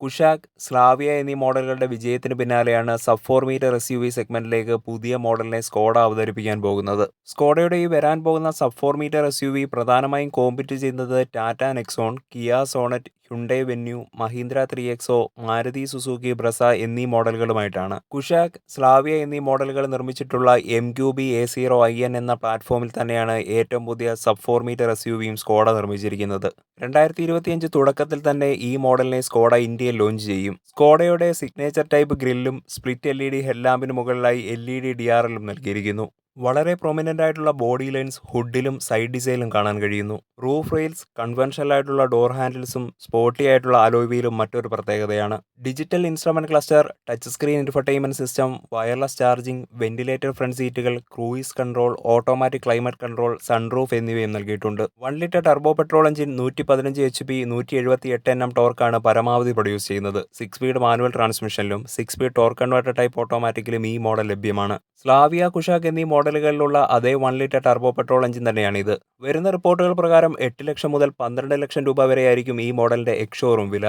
Kushaq Slavia എന്നീ മോഡലുകളുടെ വിജയത്തിന് പിന്നാലെയാണ് sub four metre S U V സെഗ്മെന്റിലേക്ക് പുതിയ മോഡലിനെ സ്കോഡ അവതരിപ്പിക്കാൻ പോകുന്നത്. സ്കോഡയുടെ ഈ വരാൻ പോകുന്ന sub four metre S U V പ്രധാനമായും കോമ്പറ്റ് ചെയ്യുന്നത് Tata Nexon Kia Sonet Hyundai Venue Mahindra three XO Maruti Suzuki Brezza എന്നീ മോഡലുകളുമായിട്ടാണ്. കുഷാക് സ്ലാവിയ എന്നീ മോഡലുകൾ നിർമ്മിച്ചിട്ടുള്ള M Q B A zero I N എന്ന പ്ലാറ്റ്ഫോമിൽ തന്നെയാണ് ഏറ്റവും പുതിയ sub four metre S U വിയും സ്കോഡ നിർമ്മിച്ചിരിക്കുന്നത്. രണ്ടായിരത്തി ഇരുപത്തിയഞ്ച് തുടക്കത്തിൽ തന്നെ ഈ മോഡലിനെ സ്കോഡ ഇന്ത്യയിൽ ലോഞ്ച് ചെയ്യും. സ്കോഡയുടെ സിഗ്നേച്ചർ ടൈപ്പ് ഗ്രില്ലും സ്പ്ലിറ്റ് എൽ ഇ ഡി ഹെഡ്ലാമ്പിന് മുകളിലായി L E D D R എല്ലും നൽകിയിരിക്കുന്നു. വളരെ പ്രൊമിനന്റ് ആയിട്ടുള്ള ബോഡി ലൈൻസ് ഹുഡിലും സൈഡ് ഡിസൈനിലും കാണാൻ കഴിയുന്നു. റൂഫ് റെയിൽസ് കൺവെൻഷനൽ ആയിട്ടുള്ള ഡോർ ഹാൻഡിൽസും സ്പോർട്ടി ആയിട്ടുള്ള അലോയ് വീലും മറ്റൊരു പ്രത്യേകതയാണ്. Digital instrument cluster touch screen infotainment system wireless charging ventilator front സീറ്റുകൾ cruise control automatic climate control sunroof എന്നിവയും നൽകിയിട്ടുണ്ട്. One litre turbo petrol engine നൂറ്റി പതിനഞ്ച് എച്ച് പി നൂറ്റി എഴുപത്തി എട്ട് എൻ എം ടോർക്കാണ് പരമാവധി പ്രൊഡ്യൂസ് ചെയ്യുന്നത്. Six speed manual ട്രാൻസ്മിഷനിലും six speed torque converter type ഓട്ടോമാറ്റിക്കിലും ഈ മോഡൽ ലഭ്യമാണ്. സ്ലാവിയ കുഷാക് എന്നീ മോഡലുകളിലുള്ള അതേ one litre turbo petrol engine തന്നെയാണിത്. വരുന്ന റിപ്പോർട്ടുകൾ പ്രകാരം എട്ട് ലക്ഷം മുതൽ പന്ത്രണ്ട് ലക്ഷം രൂപ വരെയായിരിക്കും ഈ മോഡലിന്റെ എക്സ് ഷോറൂം വില.